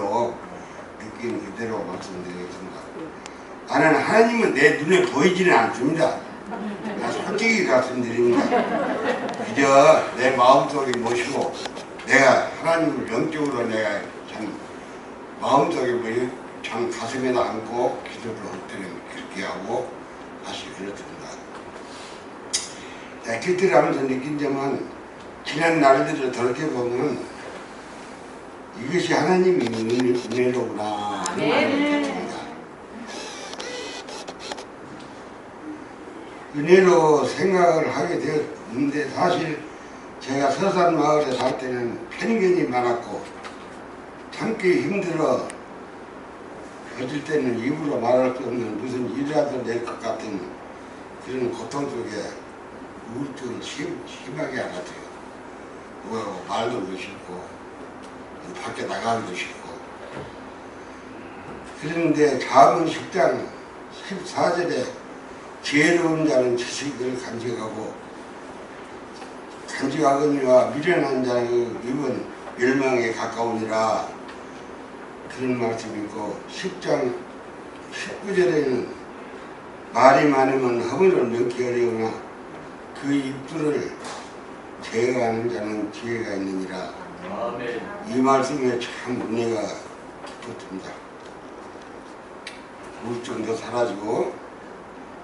느낀 그대로 말씀드리겠습니다. 나는 하나님은 내 눈에 보이지는 않습니다. 나 솔직히 말씀드립니다. 그저 내 마음속에 모시고 내가 하나님을 영적으로 내가 참 마음속에 모이 참 가슴에다 안고 기도를 할 때는 그렇게 하고 다시 그렇습니다. 자, 깃들을 하면서 느낀 점은 지난 날들을 돌이켜보면 이것이 하나님의 은혜- 은혜로구나 말을 느낍니다. 은혜로 생각을 하게 되었는데 사실 제가 서산 마을에 살 때는 편견이 많았고 참기 힘들어 어쩔 때는 입으로 말할 수 없는 무슨 일이라도 낼 것 같은 그런 고통 속에 우울증이 심, 심하게 알았어요. 뭐 말도 못 싫고 밖에 나가기도 싫고 그런데 작은 식당 14절에 지혜로운 자는 지식을 간직하고 간직하거니와 미련한 자는 입은 멸망에 가까우니라 그런 말씀이 있고 10장 19절에는 말이 많으면 허물을 넘기 어려우나 그 입술을 제어하는 자는 지혜가 있느니라. 이 말씀에 참 은혜가 깊었습니다. 우울증도 사라지고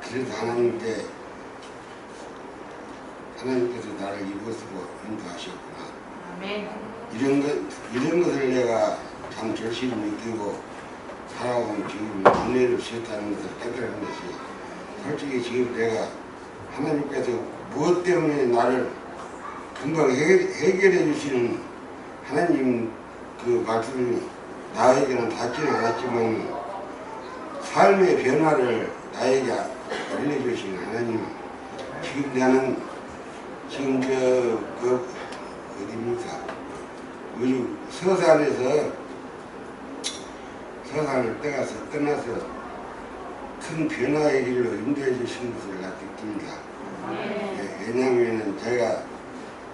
그래도 하나님께 하나님께서 나를 입으시고 인도하셨구나. 아멘. 이런 것 이런 것을 내가 참 절실히 느끼고 살아온 지금 은혜를 주셨다는 것을 깨달은 것이 솔직히 지금 내가 하나님께서 무엇 때문에 나를 금방 해결, 해결해 주시는 하나님 그 말씀이 나에게는 닿지는 않았지만 삶의 변화를 나에게 알려주신 하나님 지금 나는 지금 저그 어디입니까 우리 서산에서 서산을 떠나서 떠나서 큰 변화의 길로 인도해 주신 것을 나 느낍니다. 예, 왜냐하면 제가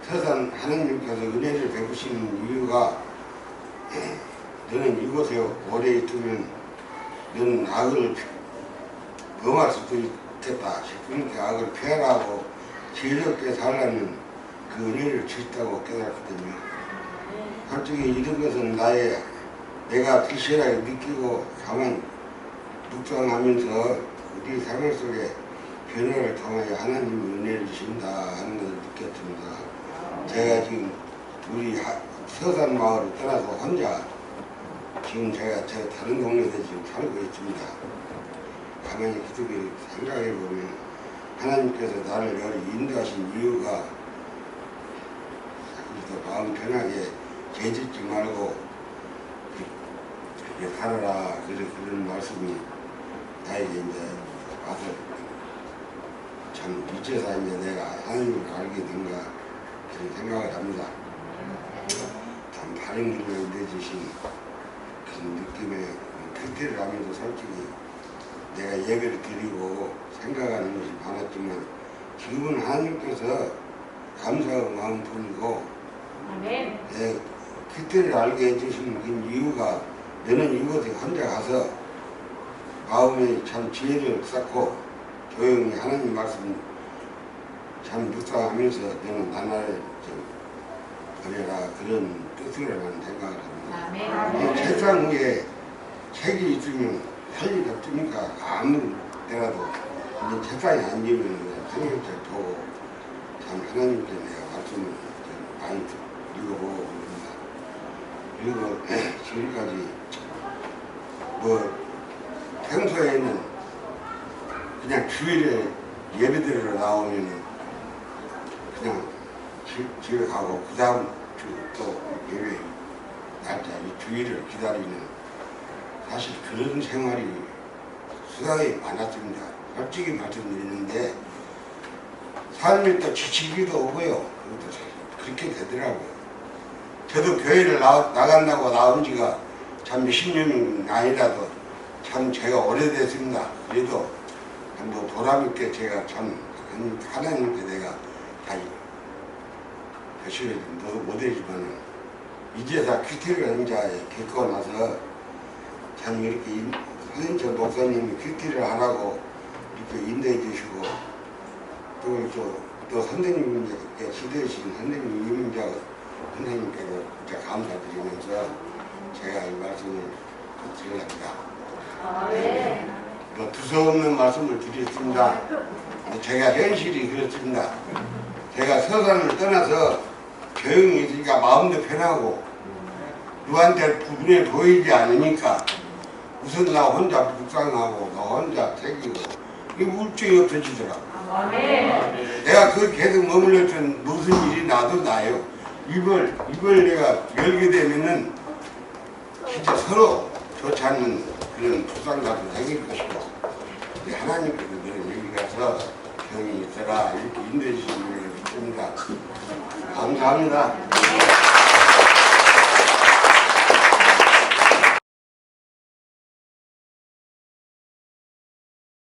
서산 하나님께서 은혜를 베푸시는 이유가 예, 너는 이곳에 오래 있으면 너는 악을 범할 수도 있겠다 싶으니까 악을 피하라고 지혜롭게 살라는 그 은혜를 주셨다고 깨달았거든요. 솔직히 이런 것은 나의 내가 불실하게 느끼고 가만 묵상하면서 우리 생활 속에 변화를 통하여 하나님의 은혜를 주신다 하는 것을 느꼈습니다. 제가 지금 우리 하- 서산 마을을 떠나서 혼자 지금 제가 저 다른 동네에서 지금 살고 있습니다. 가만히 기독교 생각해 보면 하나님께서 나를 여기 인도하신 이유가 그래서 마음 편하게 죄짓지 말고 이렇게 살아라 그런, 그런 말씀이 나에게 이제 와서 참 이제서 이제 내가 하나님을 알게 된가 그런 생각을 합니다. 참 바른 길로 내주신 그런 느낌의 그때를 하면서 솔직히 내가 예배를 드리고 생각하는 것이 많았지만 지금은 하나님께서 감사의 마음뿐이고 아멘. 예, 그때를 알게 해주신 그 이유가 너는 이곳에 혼자 가서 마음에 참 지혜를 쌓고 조용히 하나님 말씀 참 묵상하면서 나날을 좀 보내라 그런 뜻으로만 생각을 합니다. 이 책상 위에 책이 있으면 할 일이 없으니까 아무 때라도 이제 책상에 앉으면 그냥 성경책 보고 참 하나님께 내가 말씀을 좀 많이 읽어보고 그럽니다. 그리고 지금까지 뭐 평소에는 그냥 주일에 예배드리러 나오면 그냥 집, 집에 가고 그 다음 주또 예배 날짜 이 주일을 기다리는 사실 그런 생활이 수당이 많았습니다. 솔직히 말씀드리는데 삶이 또 지치기도 오고요. 그것도 그렇게 되더라고요. 저도 교회를 나, 나간다고 나온 지가 참 몇십 년이 아니라도 참 제가 오래됐습니다. 그래도 뭐 보람있게 제가 참 하나님께 내가 다 열심히 못- 못해지만은 이제서 큐티를 이제 겪고 나서 참 이렇게 인- 선인철 목사님이 큐티를 하라고 이렇게 인도해 주시고 또, 또, 또 선생님 이제 지도해주신 선생님 이민자 선생님께도 진짜 감사드리면서 제가 이 말씀을 드립니다. 아멘. 뭐 두서없는 말씀을 드렸습니다. 제가 현실이 그렇습니다. 제가 서산을 떠나서 조용히 있으니까 마음도 편하고 누구한테 부분에 보이지 않으니까 우선 나 혼자 묵상하고 나 혼자 새기고 이 우울증이 없어지더라고. 아멘. 내가 그 계속 머물렀던 무슨 일이 나도 나요. 이걸 이걸 내가 열게 되면은 진짜 서로 좋지 않는 그런 부상가도 생길 것이고 하나님께서 너는 여기 가서 병이 있어라 이렇게 인도해 주시는 있습니다. 감사합니다.